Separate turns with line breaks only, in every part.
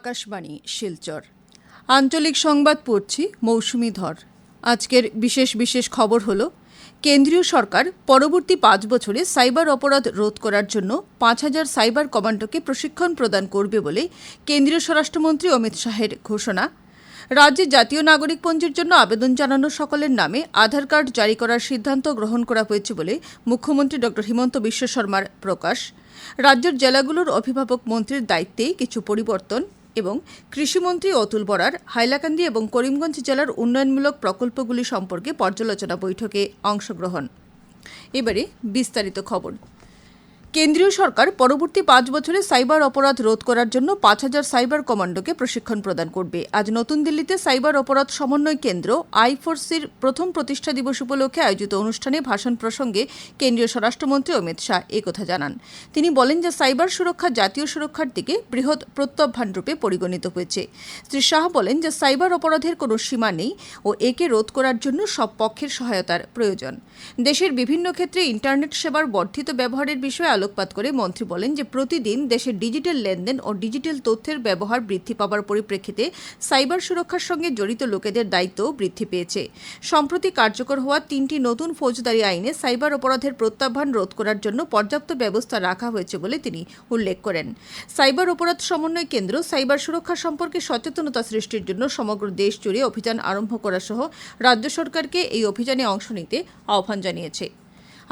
আকাশবাণী শিলচর আঞ্চলিক সংবাদ পড়ছি মৌসুমি ধর আজকের বিশেষ বিশেষ খবর হলো কেন্দ্রীয় সরকার পরবর্তী পাঁচ বছরে সাইবার অপরাধ রোধ করার জন্য পাঁচ হাজার সাইবার কমান্ডোকে প্রশিক্ষণ প্রদান করবে বলে কেন্দ্রীয় স্বরাষ্ট্রমন্ত্রী অমিত শাহের ঘোষণা রাজ্যে জাতীয় নাগরিক পঞ্জির জন্য আবেদন জানানো সকলের নামে আধার কার্ড জারি করার সিদ্ধান্ত গ্রহণ করা হয়েছে বলে মুখ্যমন্ত্রী ড হিমন্ত বিশ্ব শর্মার প্রকাশ রাজ্যের জেলাগুলোর অভিভাবক মন্ত্রীর দায়িত্বেই কিছু পরিবর্তন এবং কৃষিমন্ত্রী অতুল বরার হাইলাকান্দি এবং করিমগঞ্জ জেলার উন্নয়নমূলক প্রকল্পগুলি সম্পর্কে পর্যালোচনা বৈঠকে অংশগ্রহণ এবারে বিস্তারিত খবর কেন্দ্রীয় সরকার পরবর্তী পাঁচ বছরে সাইবার অপরাধ রোধ করার জন্য পাঁচ হাজার সাইবার কমান্ডোকে প্রশিক্ষণ প্রদান করবে আজ নতুন দিল্লিতে সাইবার অপরাধ সমন্বয় কেন্দ্র আইফোর্সির প্রথম প্রতিষ্ঠা দিবস উপলক্ষে আয়োজিত অনুষ্ঠানে ভাষণ প্রসঙ্গে কেন্দ্রীয় স্বরাষ্ট্রমন্ত্রী অমিত শাহ একথা জানান তিনি বলেন যে সাইবার সুরক্ষা জাতীয় সুরক্ষার দিকে বৃহৎ প্রত্যাহ্বান রূপে পরিগণিত হয়েছে শ্রী শাহ বলেন যে সাইবার অপরাধের কোনো সীমা নেই ও একে রোধ করার জন্য সব পক্ষের সহায়তার প্রয়োজন দেশের বিভিন্ন ক্ষেত্রে ইন্টারনেট সেবার বর্ধিত ব্যবহারের বিষয়ে আলোকপাত করে মন্ত্রী বলেন যে প্রতিদিন দেশে ডিজিটাল লেনদেন ও ডিজিটাল তথ্যের ব্যবহার বৃদ্ধি পাওয়ার পরিপ্রেক্ষিতে সাইবার সুরক্ষার সঙ্গে জড়িত লোকেদের দায়িত্ব বৃদ্ধি পেয়েছে সম্প্রতি কার্যকর হওয়া তিনটি নতুন ফৌজদারি আইনে সাইবার অপরাধের প্রত্যাহ্বান রোধ করার জন্য পর্যাপ্ত ব্যবস্থা রাখা হয়েছে বলে তিনি উল্লেখ করেন সাইবার অপরাধ সমন্বয় কেন্দ্র সাইবার সুরক্ষা সম্পর্কে সচেতনতা সৃষ্টির জন্য সমগ্র দেশ জুড়ে অভিযান আরম্ভ করা সহ রাজ্য সরকারকে এই অভিযানে অংশ নিতে আহ্বান জানিয়েছে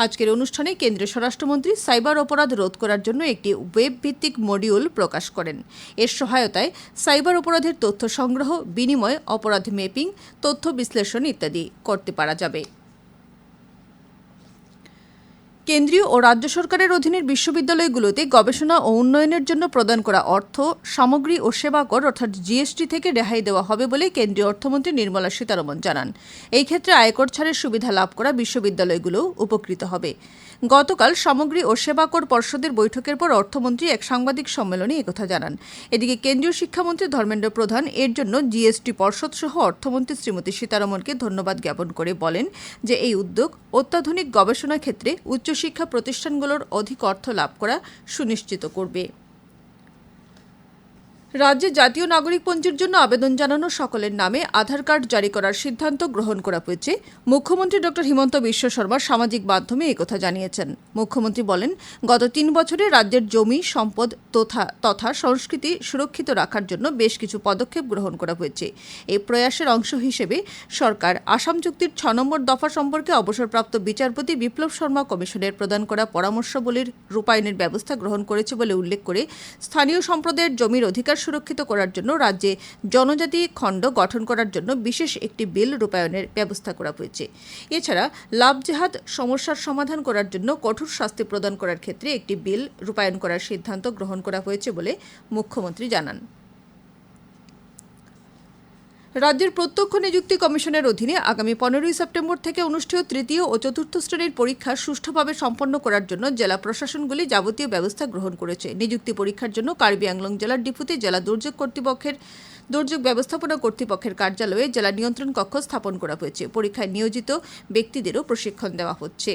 আজকের অনুষ্ঠানে কেন্দ্রীয় স্বরাষ্ট্রমন্ত্রী সাইবার অপরাধ রোধ করার জন্য একটি ওয়েব ভিত্তিক মডিউল প্রকাশ করেন এর সহায়তায় সাইবার অপরাধের তথ্য সংগ্রহ বিনিময় অপরাধ মেপিং তথ্য বিশ্লেষণ ইত্যাদি করতে পারা যাবে কেন্দ্রীয় ও রাজ্য সরকারের অধীনের বিশ্ববিদ্যালয়গুলোতে গবেষণা ও উন্নয়নের জন্য প্রদান করা অর্থ সামগ্রী ও সেবা কর অর্থাৎ জিএসটি থেকে রেহাই দেওয়া হবে বলে কেন্দ্রীয় অর্থমন্ত্রী নির্মলা সীতারমন জানান এই ক্ষেত্রে আয়কর ছাড়ের সুবিধা লাভ করা বিশ্ববিদ্যালয়গুলোও উপকৃত হবে গতকাল সামগ্রী ও সেবা কর পর্ষদের বৈঠকের পর অর্থমন্ত্রী এক সাংবাদিক সম্মেলনে একথা জানান এদিকে কেন্দ্রীয় শিক্ষামন্ত্রী ধর্মেন্দ্র প্রধান এর জন্য জিএসটি পর্ষদ সহ অর্থমন্ত্রী শ্রীমতী সীতারমনকে ধন্যবাদ জ্ঞাপন করে বলেন যে এই উদ্যোগ অত্যাধুনিক গবেষণা ক্ষেত্রে উচ্চ উচ্চশিক্ষা প্রতিষ্ঠানগুলোর অধিক অর্থ লাভ করা সুনিশ্চিত করবে রাজ্যে জাতীয় নাগরিক পঞ্জির জন্য আবেদন জানানো সকলের নামে আধার কার্ড জারি করার সিদ্ধান্ত গ্রহণ করা হয়েছে মুখ্যমন্ত্রী ডক্টর হিমন্ত বিশ্ব শর্মা সামাজিক মাধ্যমে একথা জানিয়েছেন মুখ্যমন্ত্রী বলেন গত তিন বছরে রাজ্যের জমি সম্পদ তথা তথা সংস্কৃতি সুরক্ষিত রাখার জন্য বেশ কিছু পদক্ষেপ গ্রহণ করা হয়েছে এই প্রয়াসের অংশ হিসেবে সরকার আসাম চুক্তির ছ নম্বর দফা সম্পর্কে অবসরপ্রাপ্ত বিচারপতি বিপ্লব শর্মা কমিশনের প্রদান করা পরামর্শবলীর রূপায়নের ব্যবস্থা গ্রহণ করেছে বলে উল্লেখ করে স্থানীয় সম্প্রদায়ের জমির অধিকার সুরক্ষিত করার জন্য রাজ্যে জনজাতি খণ্ড গঠন করার জন্য বিশেষ একটি বিল রূপায়ণের ব্যবস্থা করা হয়েছে এছাড়া লাভজেহাদ সমস্যার সমাধান করার জন্য কঠোর শাস্তি প্রদান করার ক্ষেত্রে একটি বিল রূপায়ণ করার সিদ্ধান্ত গ্রহণ করা হয়েছে বলে মুখ্যমন্ত্রী জানান রাজ্যের প্রত্যক্ষ নিযুক্তি কমিশনের অধীনে আগামী পনেরোই সেপ্টেম্বর থেকে অনুষ্ঠেয় তৃতীয় ও চতুর্থ শ্রেণীর পরীক্ষা সুষ্ঠুভাবে সম্পন্ন করার জন্য জেলা প্রশাসনগুলি যাবতীয় ব্যবস্থা গ্রহণ করেছে নিযুক্তি পরীক্ষার জন্য কার্বি আংলং জেলার ডিপুতে জেলা দুর্যোগ কর্তৃপক্ষের দুর্যোগ ব্যবস্থাপনা কর্তৃপক্ষের কার্যালয়ে জেলা নিয়ন্ত্রণ কক্ষ স্থাপন করা হয়েছে পরীক্ষায় নিয়োজিত ব্যক্তিদেরও প্রশিক্ষণ দেওয়া হচ্ছে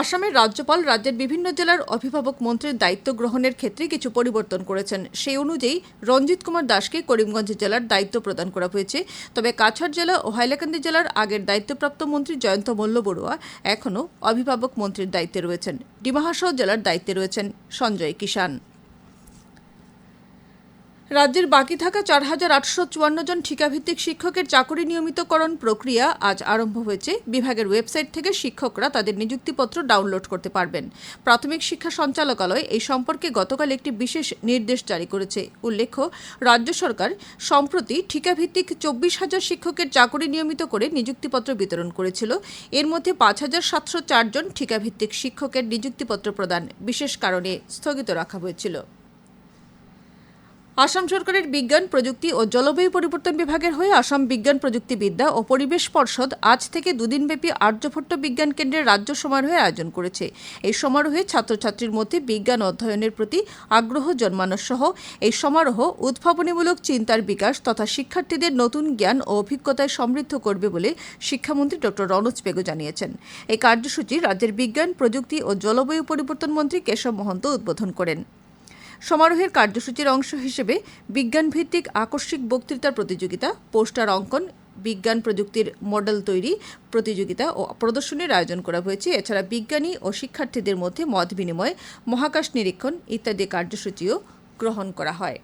আসামের রাজ্যপাল রাজ্যের বিভিন্ন জেলার অভিভাবক মন্ত্রীর দায়িত্ব গ্রহণের ক্ষেত্রে কিছু পরিবর্তন করেছেন সেই অনুযায়ী রঞ্জিত কুমার দাসকে করিমগঞ্জ জেলার দায়িত্ব প্রদান করা হয়েছে তবে কাছাড় জেলা ও হাইলাকান্দি জেলার আগের দায়িত্বপ্রাপ্ত মন্ত্রী জয়ন্ত মল্ল বড়ুয়া এখনও অভিভাবক মন্ত্রীর দায়িত্বে রয়েছেন ডিমাহাসাও জেলার দায়িত্বে রয়েছেন সঞ্জয় কিষাণ রাজ্যের বাকি থাকা চার হাজার আটশো চুয়ান্ন জন ঠিকাভিত্তিক শিক্ষকের চাকরি নিয়মিতকরণ প্রক্রিয়া আজ আরম্ভ হয়েছে বিভাগের ওয়েবসাইট থেকে শিক্ষকরা তাদের নিযুক্তিপত্র ডাউনলোড করতে পারবেন প্রাথমিক শিক্ষা সঞ্চালকালয় এই সম্পর্কে গতকাল একটি বিশেষ নির্দেশ জারি করেছে উল্লেখ্য রাজ্য সরকার সম্প্রতি ঠিকাভিত্তিক চব্বিশ হাজার শিক্ষকের চাকরি নিয়মিত করে নিযুক্তিপত্র বিতরণ করেছিল এর মধ্যে পাঁচ হাজার সাতশো চারজন ঠিকাভিত্তিক শিক্ষকের নিযুক্তিপত্র প্রদান বিশেষ কারণে স্থগিত রাখা হয়েছিল আসাম সরকারের বিজ্ঞান প্রযুক্তি ও জলবায়ু পরিবর্তন বিভাগের হয়ে আসাম বিজ্ঞান প্রযুক্তিবিদ্যা ও পরিবেশ পর্ষদ আজ থেকে দুদিনব্যাপী আর্যভট্ট বিজ্ঞান কেন্দ্রের রাজ্য সমারোহে আয়োজন করেছে এই সমারোহে ছাত্রছাত্রীর মধ্যে বিজ্ঞান অধ্যয়নের প্রতি আগ্রহ জন্মানো সহ এই সমারোহ উদ্ভাবনীমূলক চিন্তার বিকাশ তথা শিক্ষার্থীদের নতুন জ্ঞান ও অভিজ্ঞতায় সমৃদ্ধ করবে বলে শিক্ষামন্ত্রী ড রনোজ পেগো জানিয়েছেন এই কার্যসূচি রাজ্যের বিজ্ঞান প্রযুক্তি ও জলবায়ু পরিবর্তন মন্ত্রী কেশব মহন্ত উদ্বোধন করেন সমারোহের কার্যসূচির অংশ হিসেবে বিজ্ঞানভিত্তিক আকস্মিক বক্তৃতার প্রতিযোগিতা পোস্টার অঙ্কন বিজ্ঞান প্রযুক্তির মডেল তৈরি প্রতিযোগিতা ও প্রদর্শনীর আয়োজন করা হয়েছে এছাড়া বিজ্ঞানী ও শিক্ষার্থীদের মধ্যে মত বিনিময় মহাকাশ নিরীক্ষণ ইত্যাদি কার্যসূচিও গ্রহণ করা হয়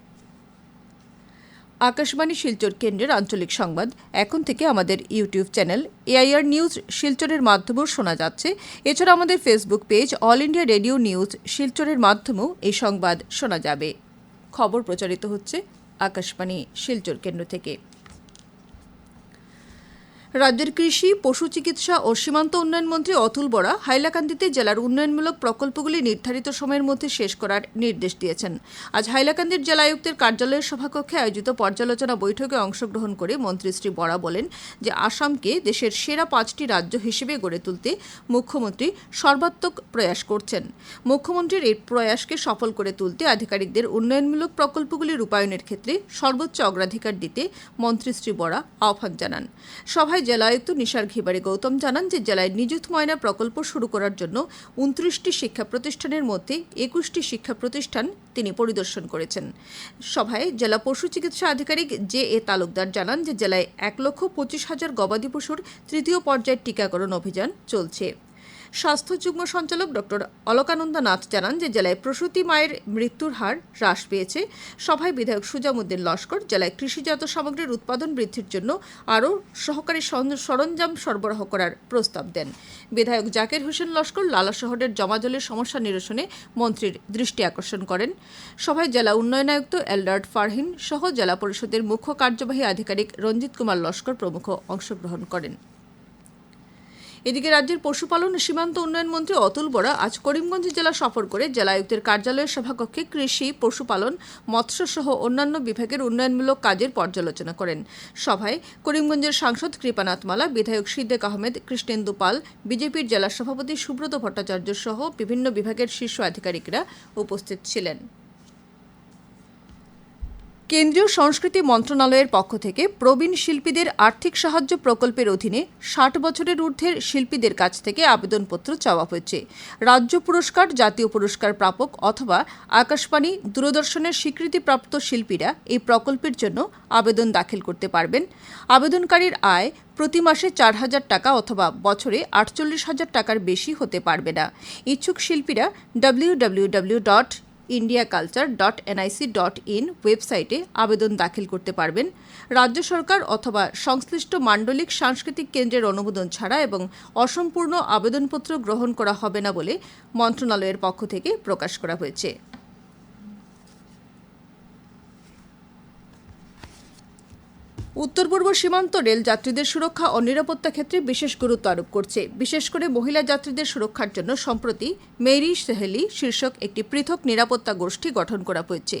আকাশবাণী শিলচর কেন্দ্রের আঞ্চলিক সংবাদ এখন থেকে আমাদের ইউটিউব চ্যানেল এআইআর নিউজ শিলচরের মাধ্যমেও শোনা যাচ্ছে এছাড়া আমাদের Facebook page all India radio news শিলচরের মাধ্যমেও এই সংবাদ শোনা যাবে খবর প্রচারিত হচ্ছে আকাশবাণী শিলচর কেন্দ্র থেকে রাজ্যের কৃষি পশু চিকিৎসা ও সীমান্ত উন্নয়ন মন্ত্রী অতুল বরা হাইলাকান্দিতে জেলার উন্নয়নমূলক প্রকল্পগুলি নির্ধারিত সময়ের মধ্যে শেষ করার নির্দেশ দিয়েছেন আজ হাইলাকান্দির জেলা আয়ুক্তের কার্যালয়ের সভাকক্ষে আয়োজিত পর্যালোচনা বৈঠকে অংশগ্রহণ করে মন্ত্রী শ্রী বরা বলেন যে আসামকে দেশের সেরা পাঁচটি রাজ্য হিসেবে গড়ে তুলতে মুখ্যমন্ত্রী সর্বাত্মক প্রয়াস করছেন মুখ্যমন্ত্রীর এই প্রয়াসকে সফল করে তুলতে আধিকারিকদের উন্নয়নমূলক প্রকল্পগুলি রূপায়ণের ক্ষেত্রে সর্বোচ্চ অগ্রাধিকার দিতে মন্ত্রী শ্রী বরা আহ্বান জানান সভায় জেলায়ত নিশার ঘিবারে গৌতম জানান যে জেলায় নিযুত ময়না প্রকল্প শুরু করার জন্য উনত্রিশটি শিক্ষা প্রতিষ্ঠানের মধ্যে একুশটি শিক্ষা প্রতিষ্ঠান তিনি পরিদর্শন করেছেন সভায় জেলা পশু চিকিৎসা আধিকারিক জে এ তালুকদার জানান যে জেলায় এক লক্ষ পঁচিশ হাজার গবাদি পশুর তৃতীয় পর্যায়ের টিকাকরণ অভিযান চলছে স্বাস্থ্য যুগ্ম সঞ্চালক ডক্টর অলকানন্দ নাথ জানান যে জেলায় প্রসূতি মায়ের মৃত্যুর হার হ্রাস পেয়েছে সভায় বিধায়ক সুজামুদ্দিন লস্কর জেলায় কৃষিজাত সামগ্রীর উৎপাদন বৃদ্ধির জন্য আরও সহকারী সরঞ্জাম সরবরাহ করার প্রস্তাব দেন বিধায়ক জাকের হোসেন লস্কর লালা শহরের জমাজলের সমস্যা নিরসনে মন্ত্রীর দৃষ্টি আকর্ষণ করেন সভায় জেলা উন্নয়ন আয়ুক্ত এলডার্ট ফারহিন সহ জেলা পরিষদের মুখ্য কার্যবাহী আধিকারিক রঞ্জিত কুমার লস্কর প্রমুখ অংশগ্রহণ করেন এদিকে রাজ্যের পশুপালন সীমান্ত উন্নয়ন মন্ত্রী অতুল বরা আজ করিমগঞ্জ জেলা সফর করে জেলায়ুক্তের কার্যালয়ের সভাকক্ষে কৃষি পশুপালন মৎস্যসহ অন্যান্য বিভাগের উন্নয়নমূলক কাজের পর্যালোচনা করেন সভায় করিমগঞ্জের সাংসদ কৃপানাথ মালা বিধায়ক সিদ্দেক আহমেদ কৃষ্ণেন্দু পাল বিজেপির জেলা সভাপতি সুব্রত ভট্টাচার্য সহ বিভিন্ন বিভাগের শীর্ষ আধিকারিকরা উপস্থিত ছিলেন কেন্দ্রীয় সংস্কৃতি মন্ত্রণালয়ের পক্ষ থেকে প্রবীণ শিল্পীদের আর্থিক সাহায্য প্রকল্পের অধীনে ষাট বছরের ঊর্ধ্বের শিল্পীদের কাছ থেকে আবেদনপত্র চাওয়া হয়েছে রাজ্য পুরস্কার জাতীয় পুরস্কার প্রাপক অথবা আকাশবাণী দূরদর্শনের স্বীকৃতিপ্রাপ্ত শিল্পীরা এই প্রকল্পের জন্য আবেদন দাখিল করতে পারবেন আবেদনকারীর আয় প্রতি মাসে চার হাজার টাকা অথবা বছরে আটচল্লিশ হাজার টাকার বেশি হতে পারবে না ইচ্ছুক শিল্পীরা W W W dot India culture dot NIC dot in ওয়েবসাইটে আবেদন দাখিল করতে পারবেন রাজ্য সরকার অথবা সংশ্লিষ্ট মাণ্ডলিক সাংস্কৃতিক কেন্দ্রের অনুমোদন ছাড়া এবং অসম্পূর্ণ আবেদনপত্র গ্রহণ করা হবে না বলে মন্ত্রণালয়ের পক্ষ থেকে প্রকাশ করা হয়েছে উত্তর পূর্ব সীমান্ত রেল যাত্রীদের সুরক্ষা ও নিরাপত্তা ক্ষেত্রে বিশেষ গুরুত্ব আরোপ করছে বিশেষ করে মহিলা যাত্রীদের সুরক্ষার জন্য সম্প্রতি মেরি সেহেলি শীর্ষক একটি পৃথক নিরাপত্তা গোষ্ঠী গঠন করা হয়েছে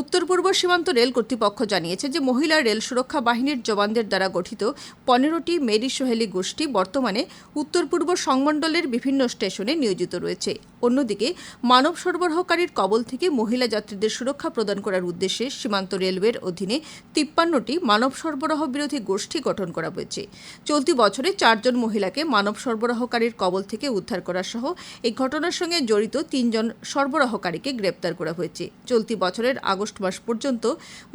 উত্তর পূর্ব সীমান্ত রেল কর্তৃপক্ষ জানিয়েছে যে মহিলা রেল সুরক্ষা বাহিনীর জওয়ানদের দ্বারা গঠিত পনেরোটি মেরি সোহেলি গোষ্ঠী বর্তমানে উত্তর পূর্ব সংমণ্ডলের বিভিন্ন স্টেশনে নিয়োজিত রয়েছে অন্যদিকে মানব সরবরাহকারীর কবল থেকে মহিলা যাত্রীদের সুরক্ষা প্রদান করার উদ্দেশ্যে সীমান্ত রেলওয়ের অধীনে তিপ্পান্নটি মানব সরবরাহ বিরোধী গোষ্ঠী গঠন করা হয়েছে চলতি বছরে চারজন মহিলাকে মানব সরবরাহকারীর কবল থেকে উদ্ধার করা সহ এই ঘটনার সঙ্গে জড়িত তিনজন সরবরাহকারীকে গ্রেপ্তার করা হয়েছে চলতি বছরের আগস্ট মাস পর্যন্ত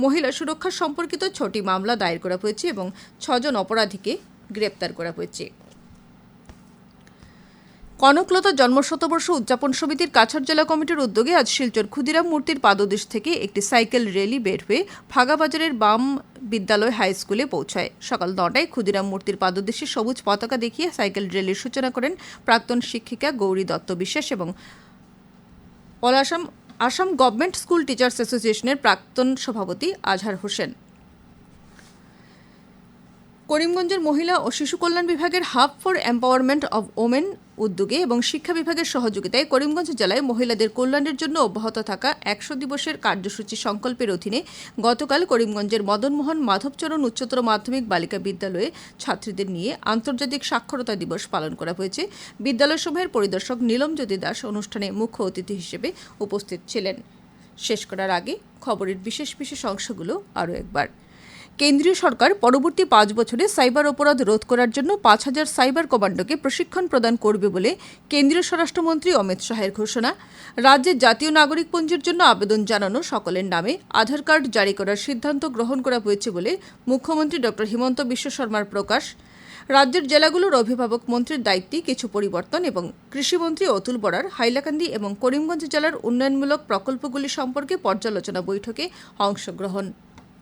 মহিলা সুরক্ষা সম্পর্কিত ছটি মামলা দায়ের করা হয়েছে এবং ছজন অপরাধীকে গ্রেপ্তার করা হয়েছে কনকলতা জন্মশতবর্ষ উদযাপন সমিতির কাছাড় জেলা কমিটির উদ্যোগে আজ শিলচর ক্ষুদিরাম মূর্তির পাদদেশ থেকে একটি সাইকেল র্যালি বের হয়ে ফাগাবাজারের বাম বিদ্যালয় হাই স্কুলে পৌঁছায় সকাল নটায় ক্ষুদিরাম মূর্তির পাদদেশে সবুজ পতাকা দেখিয়ে সাইকেল র্যালির সূচনা করেন প্রাক্তন শিক্ষিকা গৌরী দত্ত বিশ্বাস এবং all Assam Assam government school teachers অ্যাসোসিয়েশনের প্রাক্তন সভাপতি আজহার হোসেন করিমগঞ্জের মহিলা ও শিশু কল্যাণ বিভাগের hub for empowerment of women উদ্যোগে এবং শিক্ষা বিভাগের সহযোগিতায় করিমগঞ্জ জেলায় মহিলাদের কল্যাণের জন্য অব্যাহত থাকা একশো দিবসের কার্যসূচি সংকল্পের অধীনে গতকাল করিমগঞ্জের মদনমোহন মাধবচরণ উচ্চতর মাধ্যমিক বালিকা বিদ্যালয়ে ছাত্রীদের নিয়ে আন্তর্জাতিক সাক্ষরতা দিবস পালন করা হয়েছে বিদ্যালয়সমূহের পরিদর্শক নীলমজ্যোতি দাস অনুষ্ঠানে মুখ্য অতিথি হিসেবে উপস্থিত ছিলেন শেষ করার আগে খবরের বিশেষ বিশেষ অংশগুলো আরও একবার কেন্দ্রীয় সরকার পরবর্তী পাঁচ বছরে সাইবার অপরাধ রোধ করার জন্য পাঁচ হাজার সাইবার কমান্ডোকে প্রশিক্ষণ প্রদান করবে বলে কেন্দ্রীয় স্বরাষ্ট্রমন্ত্রী অমিত শাহের ঘোষণা রাজ্যের জাতীয় নাগরিক পঞ্জির জন্য আবেদন জানানো সকলের নামে আধার কার্ড জারি করার সিদ্ধান্ত গ্রহণ করা হয়েছে বলে মুখ্যমন্ত্রী ড হিমন্ত বিশ্ব শর্মার প্রকাশ রাজ্যের জেলাগুলোর অভিভাবক মন্ত্রীর দায়িত্বে কিছু পরিবর্তন এবং কৃষিমন্ত্রী অতুল বরার হাইলাকান্দি এবং করিমগঞ্জ জেলার উন্নয়নমূলক প্রকল্পগুলি সম্পর্কে পর্যালোচনা বৈঠকে অংশগ্রহণ